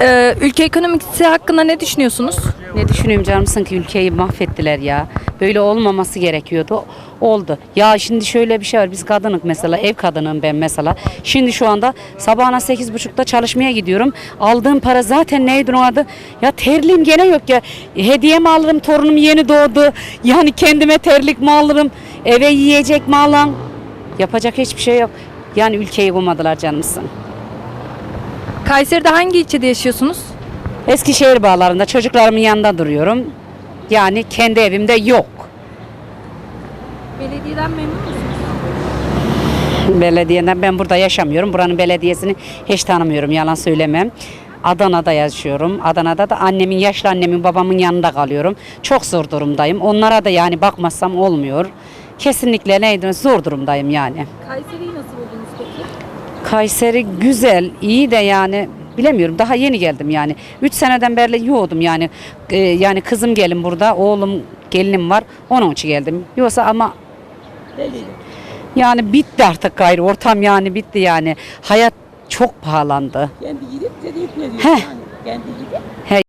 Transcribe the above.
Ee, ülke ekonomisi hakkında ne düşünüyorsunuz? Ne düşünüyorum canımsın ki ülkeyi mahvettiler ya. Böyle olmaması gerekiyordu. Oldu. Ya şimdi şöyle bir şey var. Biz kadınık mesela. Ev kadınım ben mesela. Şimdi şu anda sabahına sekiz buçukta çalışmaya gidiyorum. Aldığım para zaten neydi o adı? Ya terliğim gene yok ya. Hediye mi alırım? Torunum yeni doğdu. Yani kendime terlik mi alırım? Eve yiyecek mi alam? Yapacak hiçbir şey yok. Yani ülkeyi bulmadılar canımsın. Kayseri'de hangi ilçede yaşıyorsunuz? Eskişehir bağlarında çocuklarımın yanında duruyorum. Yani kendi evimde yok. Belediyeden memnun musunuz? Belediyeden ben burada yaşamıyorum. Buranın belediyesini hiç tanımıyorum yalan söylemem. Adana'da yaşıyorum. Adana'da da annemin, yaşlı annemin, babamın yanında kalıyorum. Çok zor durumdayım. Onlara da yani bakmazsam olmuyor. Kesinlikle neydi zor durumdayım yani. Kayseri'yi nasıl buldunuz peki? Kayseri güzel, iyi de yani bilemiyorum. Daha yeni geldim yani. 3 seneden beri yoğdum yani. Ee, yani kızım gelin burada, oğlum gelinim var. Onun için geldim. Yoksa ama yani bitti artık gayrı. Ortam yani bitti yani. Hayat çok pahalandı. Kendi gidip de ne diyor Heh. yani? Kendi gidip He,